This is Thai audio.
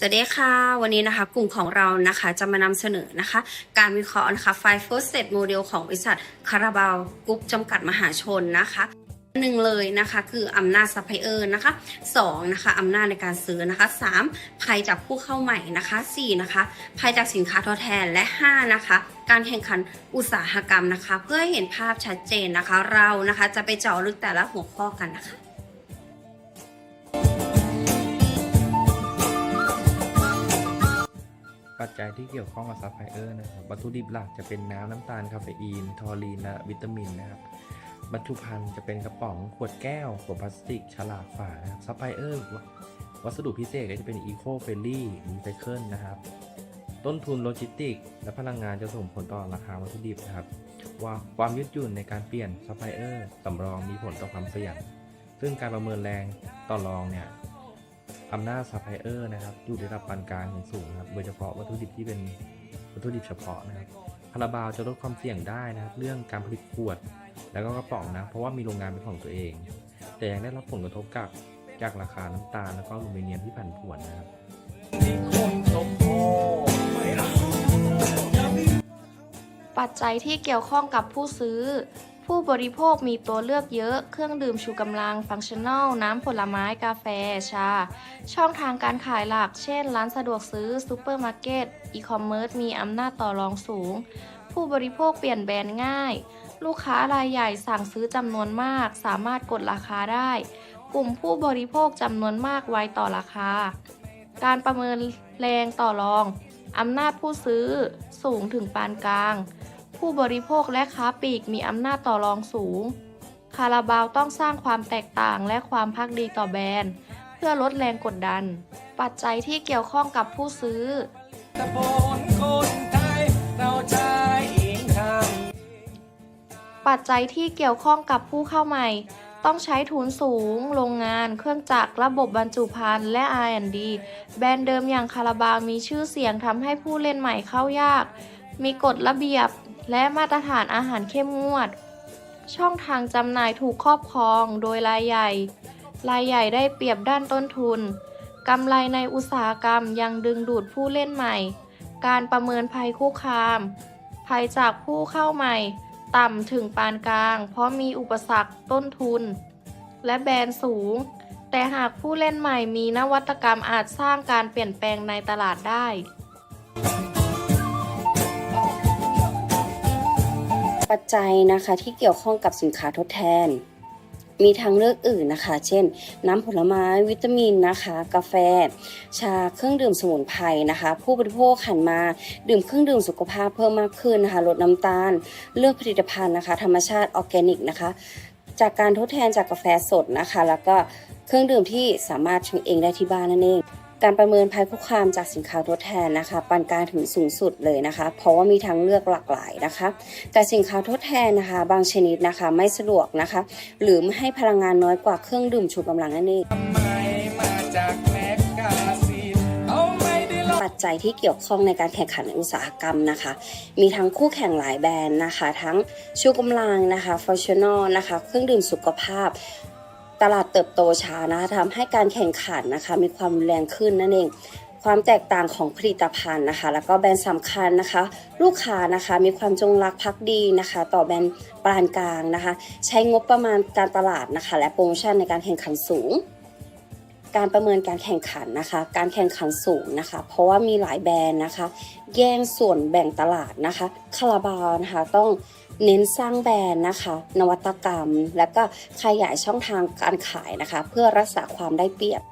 สวัสดีค่ะ วันนี้นะคะกลุ่มของเรานะคะจะมานำเสนอนะคะ การวิเคราะห์นะคะไฟล์ first set model ของบริษัทคาราบาวกรุ๊ปจำกัดมหาชนนะคะหนึ่งเลยนะคะคืออำนาจซัพพลายเออร์นะคะสองนะคะอำนาจในการซื้อนะคะสามภัยจากผู้เข้าใหม่นะคะสี่นะคะภัยจากสินค้าทดแทนและห้านะคะ การแข่งขันอุตสาหกรรมนะคะ เพื่อให้เห็นภาพชัดเจนนะคะ เรานะคะจะไปเจาะลึกแต่ละหัวข้อกันนะคะ ปัจจัยที่เกี่ยวข้องกับซัพพลายเออร์นะครับวัตถุดิบหลักจะเป็นน้ำน้ำตาลคาเฟอีน ทอรีนและวิตามินนะครับบรรจุภัณฑ์จะเป็นกระป๋องขวดแก้ว ขวดพลาสติก ฉลากฝานะครับซัพพลายเออร์วัสดุพิเศษก็จะเป็นอีโคเฟลลี่รีไซเคิลนะครับ ต้นทุนโลจิสติก และพลังงานจะส่งผลต่อราคาวัตถุดิบนะครับว่าความยืดหยุ่นในการเปลี่ยนซัพพลายเออร์สำรองมีผลต่อความเสี่ยง ซึ่งการประเมินแรงต่อรองเนี่ย อำนาจซัพพลายเออร์นะครับอยู่ในระดับปานกลางถึงสูงครับโดยเฉพาะวัตถุดิบที่เป็นวัตถุดิบเฉพาะนะครับคาราบาวจะลดความเสี่ยงได้นะครับ เรื่องการผลิตขวด แล้วก็กระป๋องนะ เพราะว่ามีโรงงานเป็นของตัวเอง แต่ยังได้รับผลกระทบกับจากราคาน้ำตาลแล้วก็อลูมิเนียมที่ผันผวนนะครับปัจจัยที่เกี่ยวข้องกับผู้ซื้อ ผู้บริโภคมีตัวเลือกเยอะ เครื่องดื่มชูกำลัง ฟังชั่น a ลน้ำผลไม้กาแฟ ชา ช่องทางการขายหลัก เช่น ร้านสะดวกซื้อซูเปอร์มาร์เก็ต อีคอมเมิร์ซ มีอำนาจต่อรองสูง ผู้บริโภคเปลี่ยนแบรนด์ง่าย ลูกค้ารายใหญ่สั่งซื้อจำนวนมาก สามารถกดราคาได้ กลุ่มผู้บริโภคจำนวนมากไวต่อราคา การประเมินแรงต่อรองอำนาจผู้ซื้อสูงถึงปานกลาง ผู้บริโภคและค้าปลีกมีอำนาจต่อรองสูง คาราบาวต้องสร้างความแตกต่างและความพักดีต่อแบรนด์ เพื่อลดแรงกดดัน ปัจจัยที่เกี่ยวข้องกับผู้ซื้อปัจจัยที่เกี่ยวข้องกับผู้เข้าใหม่ ต้องใช้ทุนสูง โรงงาน เครื่องจักร ระบบบรรจุภัณฑ์ และ R&D แบรนด์เดิมอย่างคาราบาวมีชื่อเสียงทำให้ผู้เล่นใหม่เข้ายาก มีกฎระเบียบ และมาตรฐานอาหารเข้มงวด ช่องทางจำหน่ายถูกครอบครองโดยรายใหญ่ รายใหญ่ได้เปรียบด้านต้นทุนกำไรในอุตสาหกรรมยังดึงดูดผู้เล่นใหม่ การประเมินภัยคุกคาม ภัยจากผู้เข้าใหม่ ต่ำถึงปานกลาง เพราะมีอุปสรรคต้นทุน และแบรนด์สูง แต่หากผู้เล่นใหม่มีนวัตกรรมอาจสร้างการเปลี่ยนแปลงในตลาดได้ ปัจจัยนะคะที่เกี่ยวข้องกับสินค้าทดแทน มีทางเลือกอื่นนะคะ เช่น น้ำผลไม้วิตามินนะคะ กาแฟ ชาเครื่องดื่มสมุนไพรนะคะ ผู้บริโภคหันมาดื่มเครื่องดื่มสุขภาพเพิ่มมากขึ้นนะคะลดน้ำตาล เลือกผลิตภัณฑ์นะคะ ธรรมชาติออร์แกนิกนะคะ จากการทดแทนจากกาแฟสดนะคะ แล้วก็เครื่องดื่มที่สามารถชงเองได้ที่บ้านนั่นเอง การประเมินภัยคุกคามจากสินค้าทดแทนนะคะปานกลางถึงสูงสุดเลยนะคะ เพราะว่ามีทางเลือกหลากหลายนะคะ แต่สินค้าทดแทนนะคะ บางชนิดนะคะไม่สะดวกนะคะ หรือไม่ให้พลังงานน้อยกว่าเครื่องดื่มชูกำลังนั่นเองไม่มาจากแมกกาซีนเอาไม่ได้ลอกปัจจัยที่เกี่ยวข้องในการแข่งขันในอุตสาหกรรมนะคะ มีทั้งคู่แข่งหลายแบรนด์นะคะ ทั้งชูกำลังนะคะฟอร์ชั่นอลนะคะ เครื่องดื่มสุขภาพ ตลาดเติบโตช้านะคะทำให้การแข่งขันนะคะ มีความรุนแรงขึ้นนั่นเอง ความแตกต่างของผลิตภัณฑ์นะคะ แล้วก็แบรนด์สำคัญนะคะ ลูกค้านะคะมีความจงรักภักดีนะคะ ต่อแบรนด์ปานกลางนะคะ ใช้งบประมาณการตลาดนะคะ และโปรโมชั่นในการแข่งขันสูง การประเมินการแข่งขันนะคะ การแข่งขันสูงนะคะ เพราะว่ามีหลายแบรนด์นะคะ แย่งส่วนแบ่งตลาดนะคะ คาราบาวนะคะต้องเน้นสร้างแบรนด์นะคะ นวัตกรรม และก็ขยายช่องทางการขายนะคะ เพื่อรักษาความได้เปรียบ